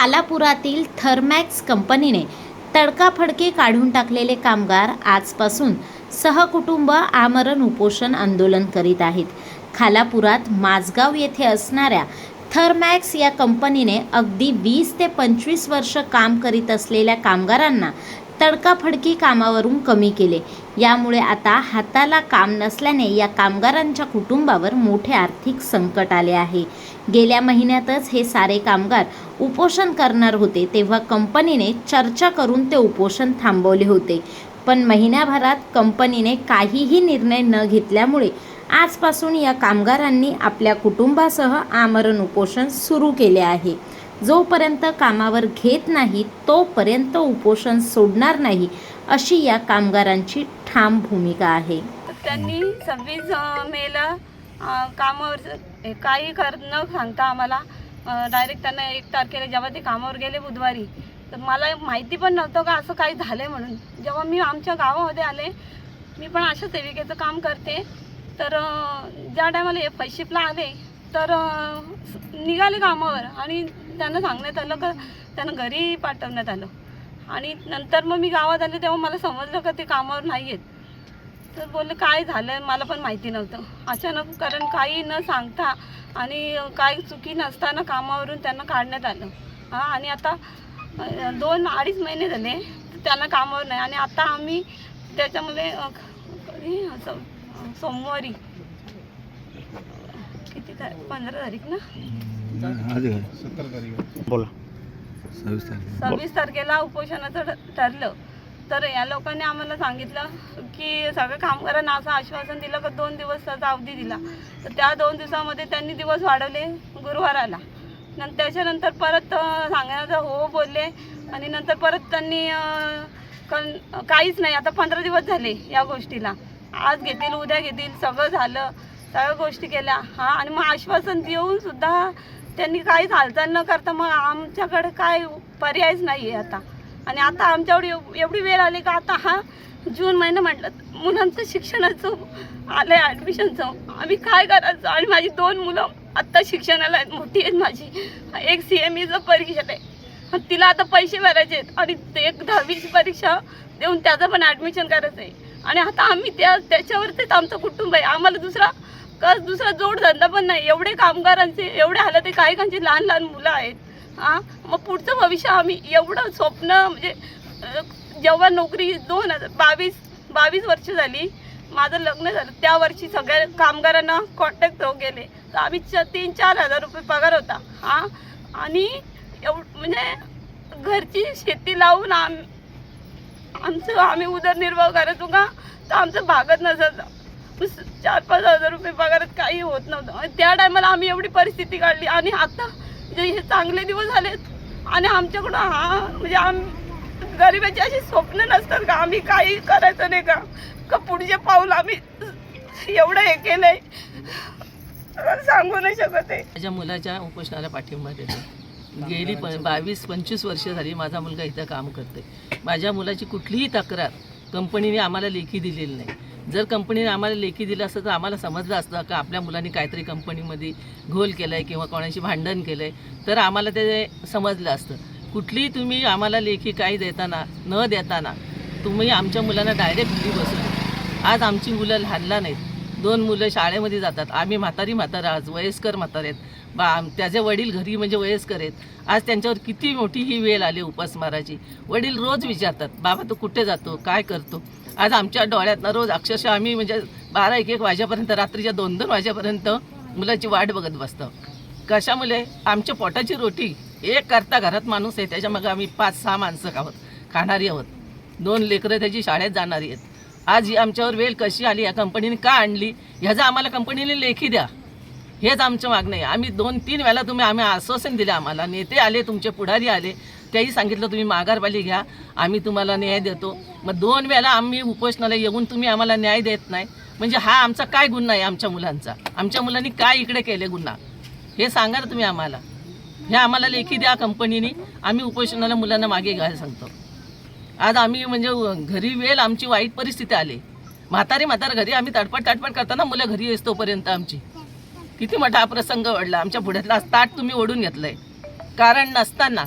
खालापुरातील थर्मॅक्स कंपनीने तडकाफडकी काढून टाकलेले कामगार आजपासून सहकुटुंब आमरण उपोषण आंदोलन करीत आहेत. खालापुरात माझगाव येथे असणाऱ्या थर्मॅक्स या कंपनीने अगदी वीस ते पंचवीस वर्ष काम करीत असलेल्या कामगारांना तडकाफडकी कामावरून कमी केले. यामुळे आता हाताला काम नसल्याने या कामगारांच्या कुटुंबावर मोठे आर्थिक संकट आले आहे. गेल्या महिन्यातच हे सारे कामगार उपोषण करणार होते तेव्हा कंपनीने चर्चा करून ते उपोषण थांबवले होते. पण महिन्याभरात कंपनीने काहीही निर्णय न घेतल्यामुळे आजपासून या कामगारांनी आपल्या कुटुंबासह आमरण उपोषण सुरू केले आहे. जोपर्यंत कामावर घेत नाही तोपर्यंत उपोषण सोडणार नाही अशी या कामगारांची ठाम भूमिका आहे. तर त्यांनी सव्वीस मेला कामावर हे काही कर न सांगता आम्हाला डायरेक्ट त्यांना एक तारखेला जेव्हा ते कामावर गेले बुधवारी तर मला माहिती पण नव्हतं का असं काही झालं आहे म्हणून. जेव्हा मी आमच्या गावामध्ये आले मी पण अशा सेविकेचं काम करते. तर ज्या टायमाला हे शिपला आले तर निघाले कामावर आणि त्यांना सांगण्यात आलं का त्यांना घरी पाठवण्यात आलं. आणि नंतर मग मी गावात आले तेव्हा मला समजलं का ते कामावर नाही आहेत तर बोलले काय झालं मला पण माहिती नव्हतं. अचानक कारण काही न सांगता आणि काही चुकी नसताना कामावरून त्यांना काढण्यात आलं. हां आणि आता दोन अडीच महिने झाले त्यांना कामावर नाही. आणि आता आम्ही त्याच्यामध्ये असं सोमवारी किती तारीख? पंधरा तारीख ना? बोला. सव्वीस तारखेला सव्वीस तारखेला उपोषणाचं ठरलं. तर या लोकांनी आम्हाला सांगितलं की सगळ्या कामगारांना असं आश्वासन दिलं का दोन दिवसाचा अवधी दिला. तर त्या दोन दिवसामध्ये त्यांनी दिवस वाढवले गुरुवाराला. नंतर त्याच्यानंतर परत सांगण्याचं हो बोलले. आणि नंतर परत त्यांनी काहीच नाही. आता पंधरा दिवस झाले या गोष्टीला. आज घेतील उद्या घेतील सगळं झालं. सगळ्या गोष्टी केल्या. हां आणि मग आश्वासन देऊन सुद्धा त्यांनी काहीच हालचाल न करता मग आमच्याकडे काय पर्यायच नाही आहे आता. आणि आता आमच्यावर एव- एवढी वेळ आली का आता हा जून महिना म्हटलं मुलांचं शिक्षणाचं आलं आहे ॲडमिशनचं आम्ही काय करायचं? आणि माझी दोन मुलं आत्ता शिक्षणाला आहेत मोठी आहेत माझी. एक सी एम ईचं परीक्षा आहे. तिला आता पैसे भरायचे आहेत. आणि एक दहावीची परीक्षा देऊन त्याचं पण ॲडमिशन करायचं आहे आणि आता आम्ही त्या त्याच्यावरतीच आमचं कुटुंब आहे. आम्हाला दुसरा कस दुसरा जोडधंदा पण नाही. एवढे कामगारांचे एवढे हालत आहे काही काहींची लहान लहान मुलं आहेत. हां? मग पुढचं भविष्य आम्ही एवढं स्वप्न म्हणजे जेव्हा नोकरी दोन हजार बावीस बावीस वर्ष झाली माझं लग्न झालं त्या वर्षी सगळ्या कामगारांना कॉन्टॅक्ट हो गेले. तर आम्ही च तीन चार हजार रुपये पगार होता. हां? आणि एव म्हणजे घरची शेती लावून आम आमचं आम्ही उदरनिर्वाह करायचो का तर आमचं भागत नसायचं चार पाच हजार रुपये पगारात काही होत नव्हतं. आणि त्या टायमाला आम्ही एवढी परिस्थिती काढली. आणि आता जे हे चांगले दिवस झालेत आणि आमच्याकडं हा म्हणजे आम गरिबाची अशी स्वप्न नसतात का? आम्ही काही करायचं नाही का? का पुढचे पाऊल आम्ही एवढं हे केलंय? सांगू नाही शकत आहे. माझ्या मुलाच्या उपोषणाला पाठिंबा देतो. गेली प बावीस पंचवीस वर्ष झाली माझा मुलगा इथं काम करते माझ्या मुलाची कुठलीही तक्रार कंपनीने आम्हाला लेखी दिलेली नाही. जर कंपनीने आम्हाला लेखी दिलं असतं तर आम्हाला समजलं असतं का आपल्या मुलांनी काहीतरी कंपनीमध्ये घोल केलं आहे किंवा कोणाशी भांडण केलं आहे तर आम्हाला ते समजलं असतं. कुठलीही तुम्ही आम्हाला लेखी काही देताना न देताना तुम्ही आमच्या मुलांना डायरेक्ट घरी बसवलं आज आमची मुलं लहानला नाहीत. दोन मुलं शाळेमध्ये जातात. आम्ही म्हातारी म्हातारा आज वयस्कर म्हातारे आहेत. बा त्याचे वडील घरी म्हणजे वयस्कर आहेत. आज त्यांच्यावर किती मोठी ही वेळ आली उपासमाराची वडील रोज विचारतात बाबा तू कुठे जातो? काय करतो? आज आमच्या डोळ्यातनं रोज अक्षरशः आम्ही म्हणजे बारा एक एक वाजेपर्यंत रात्रीच्या दोन दोन वाजेपर्यंत मुलाची वाट बघत बसतो. कशामुळे? आमच्या पोटाची रोटी एक करता घरात माणूस आहे त्याच्यामागं आम्ही पाच सहा माणसं आहोत खाणारी आहोत. दोन लेकरं त्याची शाळेत जाणारी आहेत. आज ही आमच्यावर वेळ कशी आली या कंपनीने का आणली? ह्याचा आम्हाला कंपनीने लेखी द्या. हेच आमचं मागणं आहे. आम्ही दोन तीन वेळा तुम्ही आम्ही आश्वासन दिले आम्हाला. नेते आले तुमचे पुढारी आले. त्याही सांगितलं तुम्ही माघारवाली घ्या आम्ही तुम्हाला न्याय देतो. मग दोन वेळा आम्ही उपोषणाला येऊन तुम्ही आम्हाला न्याय देत नाही. म्हणजे हा आमचा काय गुन्हा आहे आमच्या मुलांचा? आमच्या मुलांनी काय इकडे केले गुन्हा? हे सांगा ना तुम्ही आम्हाला. हे आम्हाला लेखी द्या कंपनीने. आम्ही उपोषणाला मुलांना मागे घ्यायला सांगतो. आज आम्ही म्हणजे घरी वेळ आमची वाईट परिस्थिती आली. म्हातारे म्हातार घरी आम्ही तडपड तडपड करताना मुलं घरी येस तोपर्यंत आमची. किती मोठा हा प्रसंग ओढला आमच्या पुढ्यातला ताट तुम्ही ओढून घेतलंय. कारण नसताना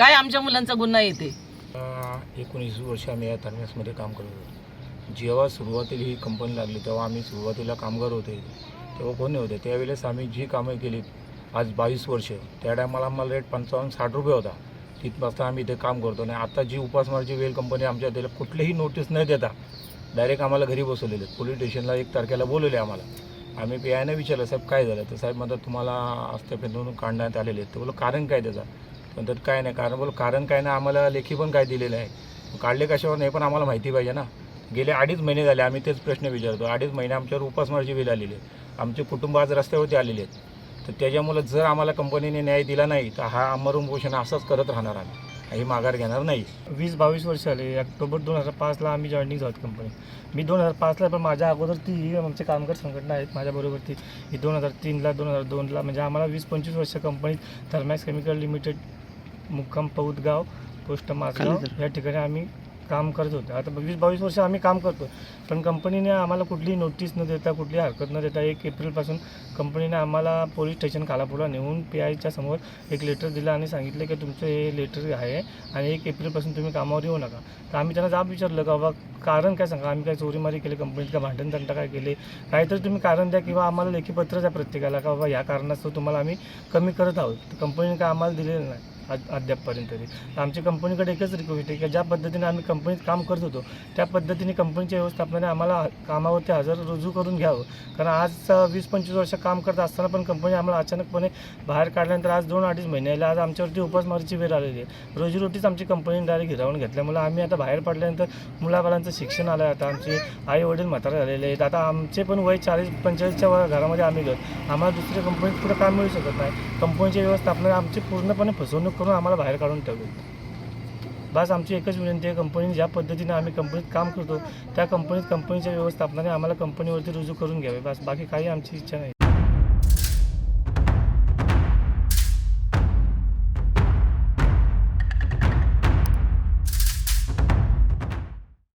काय आमच्या मुलांचा गुन्हा येते एकोणीस वर्ष आम्ही या थर्मॅक्समध्ये काम करत होतो. जेव्हा सुरुवातीला ही कंपनी लागली तेव्हा आम्ही सुरुवातीला कामगार होते. तेव्हा कोणी होते त्यावेळेस आम्ही जी कामं केली आज बावीस वर्ष त्या टायमाला आम्हाला रेट पंचावन्न साठ रुपये होता. तिथपासून आम्ही इथे काम करतो. आणि आता जी उपासमारची वेल कंपनी आमच्या त्याला कुठलीही नोटीस न देता डायरेक्ट आम्हाला घरी बसवलेले पोलीस स्टेशनला एक तारखेला बोलवले आम्हाला. आम्ही पी आयने विचारलं साहेब काय झालं? तर साहेब म्हणतात तुम्हाला आस्थापनेतून काढण्यात आलेले आहेत. ते बोललं कारण काय त्याचा? म्हणतात काय नाही कारण बोल कारण काय नाही आम्हाला लेखी पण काय दिलेलं आहे. काढले कशावर नाही पण आम्हाला माहिती पाहिजे ना. गेले अडीच महिने झाले आम्ही तेच प्रश्न विचारतो. अडीच महिने आमच्यावर उपासमारची वेळ आलेली. आहे आमचे कुटुंब आज रस्त्यावरती आलेले आहेत. तर त्याच्यामुळं जर आम्हाला कंपनीने न्याय दिला नाही तर हा अमरून पोषण असंच करत राहणार आम्ही. काही माघार घेणार नाही. वीस बावीस वर्ष आले ऑक्टोबर दोन हजार पाचला आम्ही जॉईनिंग झालो कंपनी मी दोन हजार पाचला पण माझ्या अगोदर ती ही आमचे कामगार संघटना आहेत माझ्याबरोबर ती ही दोन हजार तीनला दोन हजार दोनला म्हणजे आम्हाला वीस पंचवीस वर्ष कंपनीत थर्मॅक्स केमिकल लिमिटेड मुक्काम पौदगाव पोस्ट मासगाव या ठिकाणी आम्ही काम करत होतो. आता वीस बावीस वर्ष आम्ही काम करतो पण कंपनीने आम्हाला कुठलीही नोटीस न देता कुठली हरकत न देता एक एप्रिलपासून कंपनीने आम्हाला पोलीस स्टेशन कालापुरा नेऊन पी आयच्या समोर एक लेटर दिलं आणि सांगितलं की तुमचं हे लेटर आहे आणि एक एप्रिलपासून तुम्ही कामावर येऊ नका. तर आम्ही त्यांना जाब विचारलं का बाबा कारण काय सांगा? आम्ही काय चोरीमारी केली कंपनीत का भांडण तंटा काय केले? काहीतरी तुम्ही कारण द्या किंवा आम्हाला लेखी पत्र द्या प्रत्येकाला का बाबा या कारणास्तव तुम्हाला आम्ही कमी करत आहोत. तर कंपनीने काय आम्हाला दिलेलं नाही. अद्यापपर्यंत तरी. तर आमच्या कंपनीकडे एकच रिक्वेस्ट आहे की ज्या पद्धतीने आम्ही कंपनीत काम करत होतो त्या पद्धतीने कंपनीच्या व्यवस्थापनाने आम्हाला कामावरती हजर रुजू करून घ्यावं. कारण आज वीस पंचवीस वर्ष काम करत असताना पण कंपनी आम्हाला अचानकपणे बाहेर काढल्यानंतर आज दोन अडीच महिने आले. आज आमच्यावरती उपासमारीची वेळ आलेली आहे. रोजीरोटीच आमची कंपनीने डायरेक्ट हिरावून घेतल्यामुळे आम्ही आता बाहेर पडल्यानंतर मुलाबाळांचं शिक्षण आलं आहे आता आमचे आई वडील म्हातारे झालेले आहेत. आता आमचे पण वय चाळीस पंचेचाळीसच्या घरामध्ये आम्ही गेलो आम्हाला दुसऱ्या कंपनीत पुढे काम मिळू शकत नाही. कंपनीच्या व्यवस्थापनाने आमची पूर्णपणे फसवणूक करून आम्हाला बाहेर काढून ठेवलं बस आमची एकच विनंती आहे कंपनी ज्या पद्धतीने आम्ही कंपनीत काम करतो त्या कंपनीत कंपनीच्या व्यवस्थापनाने आम्हाला कंपनीवरती रुजू करून घ्यावे. बस बाकी काही आमची इच्छा नाही.